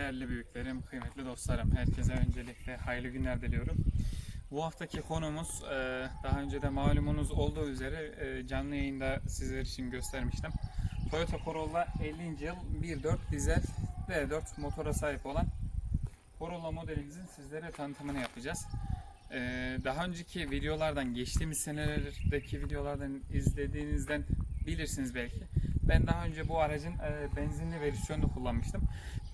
Değerli büyüklerim, kıymetli dostlarım. Herkese öncelikle hayırlı günler diliyorum. Bu haftaki konumuz e, daha önce de malumunuz olduğu üzere e, canlı yayında sizler için göstermiştim. Toyota Corolla 50. yıl 1.4 dizel V4 motora sahip olan Corolla modelimizin sizlere tanıtımını yapacağız. E, Daha önceki videolardan, geçtiğimiz senelerdeki videolardan izlediğinizden bilirsiniz belki. Ben daha önce bu aracın e, benzinli versiyonunu kullanmıştım.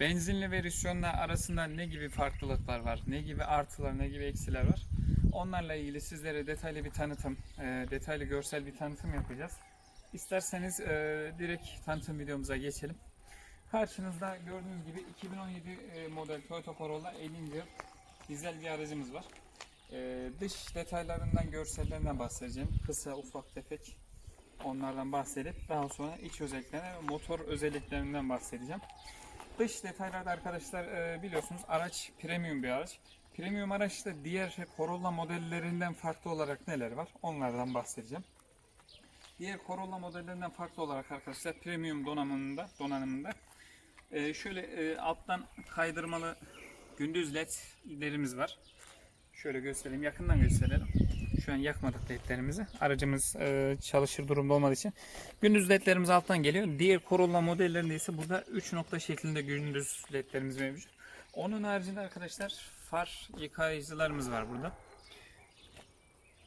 Benzinli versiyonla arasında ne gibi farklılıklar var, ne gibi artılar, ne gibi eksiler var. Onlarla ilgili sizlere detaylı bir tanıtım, e, detaylı görsel bir tanıtım yapacağız. İsterseniz e, direkt tanıtım videomuza geçelim. Karşınızda gördüğünüz gibi 2017 e, model Toyota Corolla 50. yıl dizel bir aracımız var. E, dış detaylarından, görsellerinden bahsedeceğim. Kısa, ufak, tefek onlardan bahsedip daha sonra iç özelliklerine ve motor özelliklerinden bahsedeceğim. Dış detaylarda arkadaşlar e, biliyorsunuz araç premium bir araç. Premium araçta diğer Corolla modellerinden farklı olarak neler var? Onlardan bahsedeceğim. Diğer Corolla modellerinden farklı olarak arkadaşlar premium donanımında donanımında e, şöyle e, alttan kaydırmalı gündüz ledlerimiz var. Şöyle göstereyim, yakından gösterelim. Şu an yakmadık ledlerimizi. Aracımız e, çalışır durumda olmadığı için. Gündüz ledlerimiz alttan geliyor. Diğer Corolla modellerinde ise burada 3 nokta şeklinde gündüz ledlerimiz mevcut. Onun haricinde arkadaşlar far yıkayıcılarımız var burada.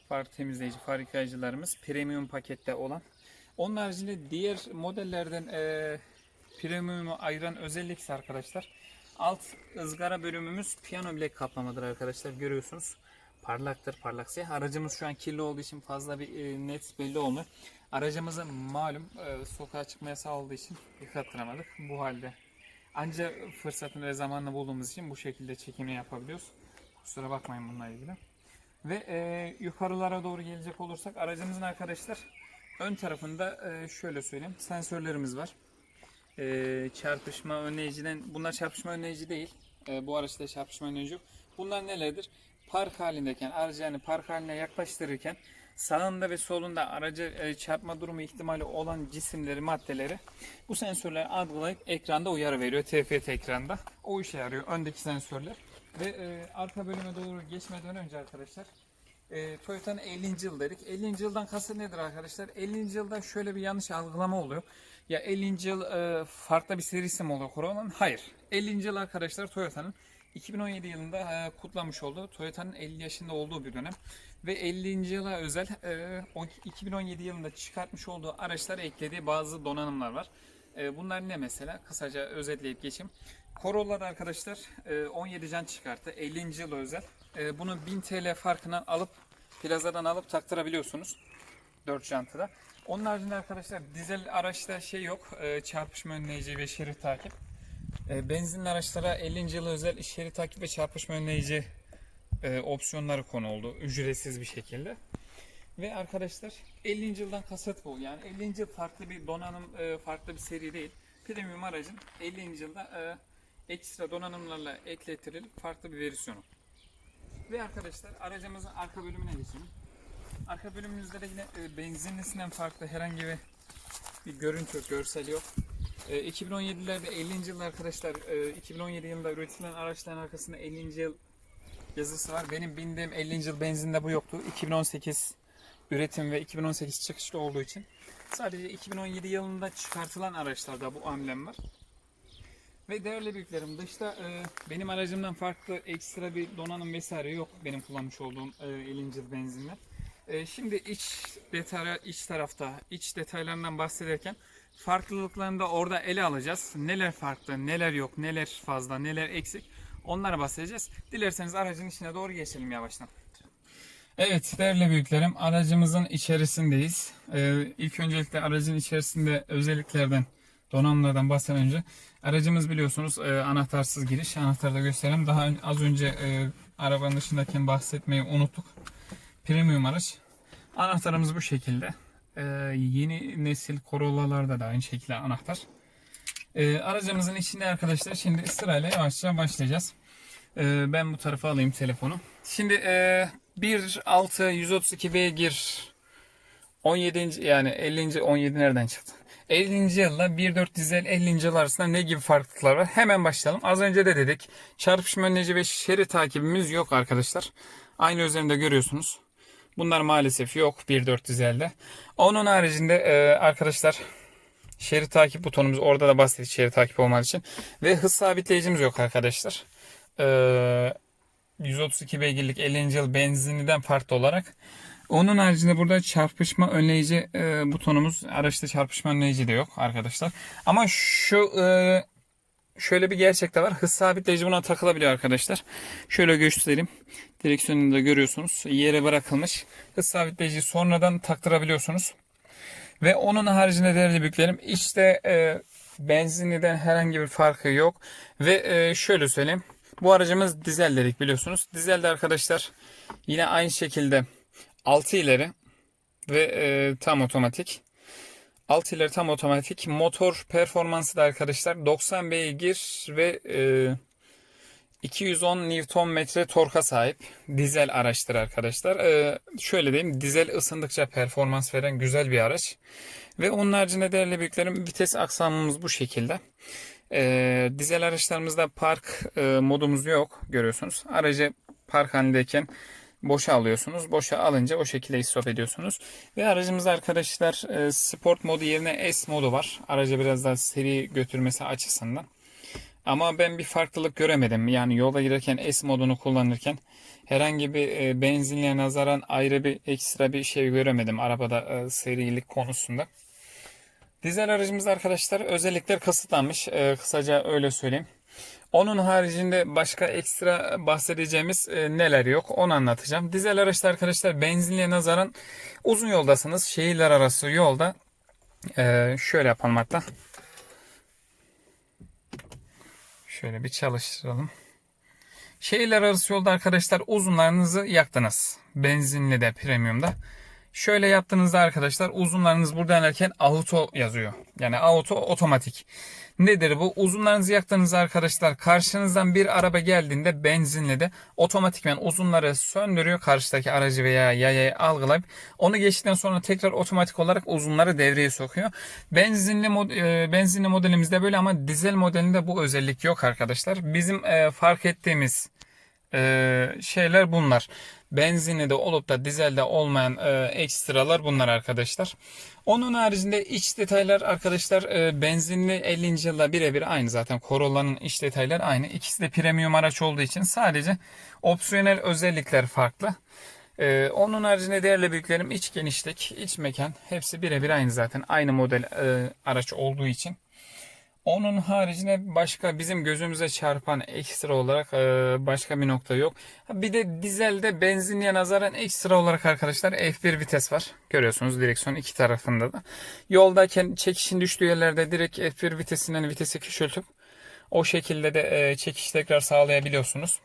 Far temizleyici, far yıkayıcılarımız premium pakette olan. Onun haricinde diğer modellerden e, premium'u ayıran özellik ise arkadaşlar alt ızgara bölümümüz piyano bilek kaplamadır arkadaşlar görüyorsunuz parlaktır parlak siyah. Aracımız şu an kirli olduğu için fazla bir e, net belli olmuyor. Aracımızı malum e, sokağa çıkma yasağı olduğu için yıkattıramadık. Bu halde ancak fırsatını ve zamanını bulduğumuz için bu şekilde çekimini yapabiliyoruz. Kusura bakmayın bununla ilgili. Ve e, yukarılara doğru gelecek olursak aracımızın arkadaşlar ön tarafında e, şöyle söyleyeyim sensörlerimiz var. E, çarpışma önleyiciden bunlar çarpışma önleyici değil. E, bu araçta çarpışma önleyici yok. Bunlar nelerdir? Park halindeyken aracı yani park haline yaklaştırırken sağında ve solunda aracı e, çarpma durumu ihtimali olan cisimleri, maddeleri bu sensörler algılayıp ekranda uyarı veriyor. TFT ekranda. O işe yarıyor öndeki sensörler. Ve e, arka bölüme doğru geçmeden önce arkadaşlar e, Toyota'nın 50. yıl dedik. 50. yıldan kasıt nedir arkadaşlar? 50. yılda şöyle bir yanlış algılama oluyor. Ya 50. yıl e, farklı bir serisi mi oluyor Corolla'nın? Hayır. 50. yıl arkadaşlar Toyota'nın 2017 yılında e, kutlamış olduğu Toyota'nın 50 yaşında olduğu bir dönem ve 50. yıla özel e, o 2017 yılında çıkartmış olduğu araçlara eklediği bazı donanımlar var. E, bunlar ne mesela? Kısaca özetleyip geçeyim. Corolla'da arkadaşlar e, 17 can çıkarttı. 50. yıl özel. E, bunu 1000 TL farkından alıp plazadan alıp taktırabiliyorsunuz. 4 jantıda. Onun haricinde arkadaşlar dizel araçta şey yok. E, çarpışma önleyici ve şerit takip. E, benzinli araçlara 50. yılı özel şerit takip ve çarpışma önleyici e, opsiyonları konuldu. Ücretsiz bir şekilde. Ve arkadaşlar 50. yıldan kasıt bu. Yani 50. yıl farklı bir donanım, e, farklı bir seri değil. Premium aracın 50. yılda ekstra donanımlarla ekletirilip farklı bir versiyonu. Ve arkadaşlar aracımızın arka bölümüne geçelim. Arka bölümümüzde de yine benzinlisinden farklı herhangi bir, bir görüntü, görsel yok. E, 2017'lerde 50. yıl arkadaşlar, e, 2017 yılında üretilen araçların arkasında 50. yıl yazısı var. Benim bindiğim 50. yıl benzinde bu yoktu. 2018 üretim ve 2018 çıkışlı olduğu için sadece 2017 yılında çıkartılan araçlarda bu amblem var. Ve değerli büyüklerim dışta e, benim aracımdan farklı ekstra bir donanım vesaire yok benim kullanmış olduğum e, 50. yıl benzinler. E, şimdi iç detaya iç tarafta iç detaylarından bahsederken farklılıklarını da orada ele alacağız. Neler farklı, neler yok, neler fazla, neler eksik onlara bahsedeceğiz. Dilerseniz aracın içine doğru geçelim yavaştan. Evet değerli büyüklerim aracımızın içerisindeyiz. Ee, ilk öncelikle aracın içerisinde özelliklerden donanımlardan bahsetmeden önce aracımız biliyorsunuz e, anahtarsız giriş. Anahtarı da göstereyim. Daha az önce e, arabanın dışındayken bahsetmeyi unuttuk. Premium araç. Anahtarımız bu şekilde. Ee, yeni nesil Corolla'larda da aynı şekilde anahtar. Ee, aracımızın içinde arkadaşlar şimdi sırayla yavaşça başlayacağız. Ee, ben bu tarafa alayım telefonu. Şimdi e, 1.6 132 beygir 17. yani 50. 17 nereden çıktı? 50. yılla 1.4 dizel 50. yıl arasında ne gibi farklılıklar var? Hemen başlayalım. Az önce de dedik. Çarpışma önleyici ve şerit takibimiz yok arkadaşlar. Aynı üzerinde görüyorsunuz. Bunlar maalesef yok 1.4 dizelde. Onun haricinde e, arkadaşlar şerit takip butonumuz orada da bahsettik şerit takip olmadığı için. Ve hız sabitleyicimiz yok arkadaşlar. E, 132 beygirlik 50. yıl benzinliden farklı olarak. Onun haricinde burada çarpışma önleyici e, butonumuz araçta çarpışma önleyici de yok arkadaşlar. Ama şu e, şöyle bir gerçek de var. Hız sabitleyici buna takılabiliyor arkadaşlar. Şöyle göstereyim. Direksiyonunu da görüyorsunuz. Yere bırakılmış. Hız sabitleyici sonradan taktırabiliyorsunuz. Ve onun haricinde değerli büyüklerim işte e, benzinliden herhangi bir farkı yok. Ve e, şöyle söyleyeyim. Bu aracımız dizel dedik biliyorsunuz. Dizelde arkadaşlar yine aynı şekilde 6 ileri ve e, tam otomatik. 6 ileri tam otomatik. Motor performansı da arkadaşlar 90 beygir ve e, 210 Nm torka sahip dizel araçtır arkadaşlar. E, şöyle diyeyim dizel ısındıkça performans veren güzel bir araç. Ve onun haricinde değerli büyüklerim vites aksamımız bu şekilde. E, dizel araçlarımızda park e, modumuz yok görüyorsunuz. Aracı park halindeyken boşa alıyorsunuz. Boşa alınca o şekilde istop ediyorsunuz. Ve aracımızda arkadaşlar e, sport modu yerine S modu var. Aracı biraz daha seri götürmesi açısından. Ama ben bir farklılık göremedim. Yani yolda girerken S modunu kullanırken herhangi bir e, benzinliğe nazaran ayrı bir ekstra bir şey göremedim arabada e, serilik konusunda. Dizel aracımızda arkadaşlar özellikler kısıtlanmış. Kısaca öyle söyleyeyim. Onun haricinde başka ekstra bahsedeceğimiz e, neler yok onu anlatacağım. Dizel araçta arkadaşlar benzinliğe nazaran uzun yoldasınız. Şehirler arası yolda e, şöyle yapalım hatta. Şöyle bir çalıştıralım. Şehirler arası yolda arkadaşlar uzunlarınızı yaktınız. Benzinli de premiumda. Şöyle yaptığınızda arkadaşlar uzunlarınız burada inerken auto yazıyor. Yani auto otomatik. Nedir bu? Uzunlarınızı yaktığınızda arkadaşlar karşınızdan bir araba geldiğinde benzinli de otomatikman uzunları söndürüyor. Karşıdaki aracı veya yayayı algılayıp onu geçtikten sonra tekrar otomatik olarak uzunları devreye sokuyor. Benzinli mod, e, benzinli modelimizde böyle ama dizel modelinde bu özellik yok arkadaşlar. Bizim e, fark ettiğimiz e, şeyler bunlar. Benzinli de olup da dizelde olmayan e, ekstralar bunlar arkadaşlar. Onun haricinde iç detaylar arkadaşlar e, benzinli 50. yılla birebir aynı zaten. Corolla'nın iç detayları aynı. İkisi de premium araç olduğu için sadece opsiyonel özellikler farklı. E, onun haricinde değerli büyüklerim iç genişlik, iç mekan hepsi birebir aynı zaten. Aynı model e, araç olduğu için. Onun haricinde başka bizim gözümüze çarpan ekstra olarak e, başka bir nokta yok. Bir de dizelde benzinliğe nazaran ekstra olarak arkadaşlar F1 vites var. Görüyorsunuz direksiyon iki tarafında da. Yoldayken çekişin düştüğü yerlerde direkt F1 vitesinden vitesi küçültüp o şekilde de e, çekiş tekrar sağlayabiliyorsunuz.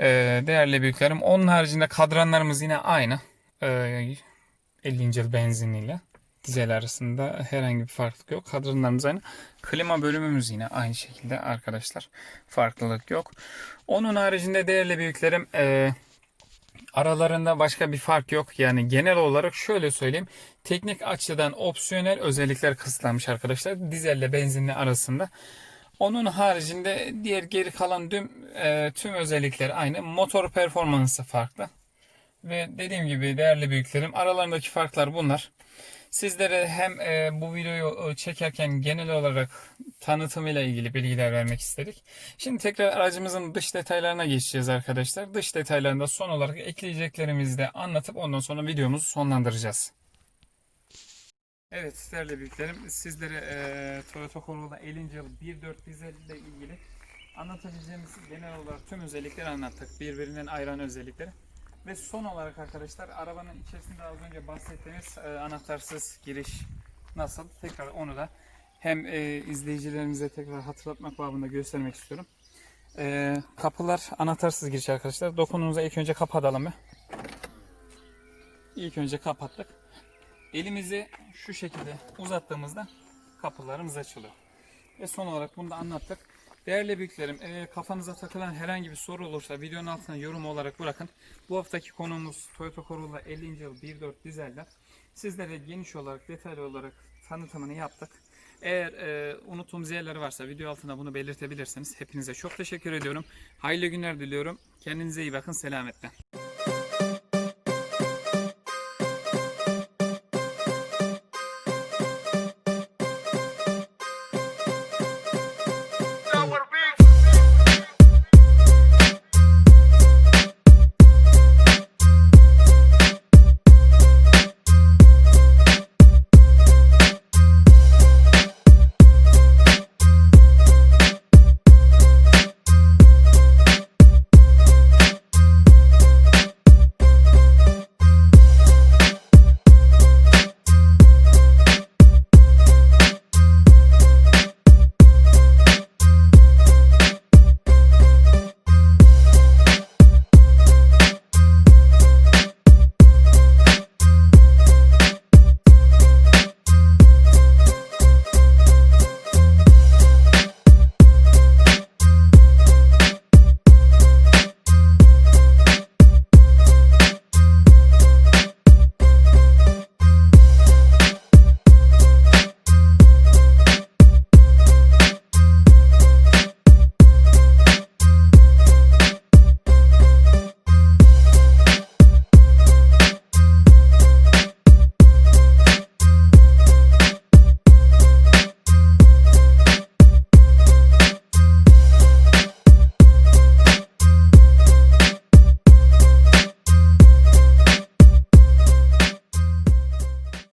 E, değerli büyüklerim. Onun haricinde kadranlarımız yine aynı. 50. yıl benzinliyle dizel arasında herhangi bir farklılık yok. Kadranlarımız aynı. Klima bölümümüz yine aynı şekilde arkadaşlar. Farklılık yok. Onun haricinde değerli büyüklerim e, aralarında başka bir fark yok. Yani genel olarak şöyle söyleyeyim. Teknik açıdan opsiyonel özellikler kısıtlanmış arkadaşlar. Dizelle benzinli arasında. Onun haricinde diğer geri kalan tüm, e, tüm özellikler aynı. Motor performansı farklı. Ve dediğim gibi değerli büyüklerim aralarındaki farklar bunlar. Sizlere hem e, bu videoyu e, çekerken genel olarak tanıtımıyla ilgili bilgiler vermek istedik. Şimdi tekrar aracımızın dış detaylarına geçeceğiz arkadaşlar. Dış detaylarında son olarak ekleyeceklerimizi de anlatıp ondan sonra videomuzu sonlandıracağız. Evet değerli büyüklerim sizlere e, Toyota Corolla 50. yıl 1.4 dizel ile ilgili anlatabileceğimiz genel olarak tüm özellikleri anlattık. Birbirinden ayıran özellikleri. Ve son olarak arkadaşlar arabanın içerisinde az önce bahsettiğimiz e, anahtarsız giriş nasıl? Tekrar onu da hem e, izleyicilerimize tekrar hatırlatmak babında göstermek istiyorum. E, kapılar anahtarsız giriş arkadaşlar. Dokununuza ilk önce kapatalım. bir. İlk önce kapattık. Elimizi şu şekilde uzattığımızda kapılarımız açılıyor. Ve son olarak bunu da anlattık. Değerli büyüklerim, e, kafanıza takılan herhangi bir soru olursa videonun altına yorum olarak bırakın. Bu haftaki konumuz Toyota Corolla 50. yıl 1.4 dizeller. Sizlere geniş olarak, detaylı olarak tanıtımını yaptık. Eğer e, unuttuğumuz yerler varsa video altına bunu belirtebilirsiniz. Hepinize çok teşekkür ediyorum. Hayırlı günler diliyorum. Kendinize iyi bakın. Selametle.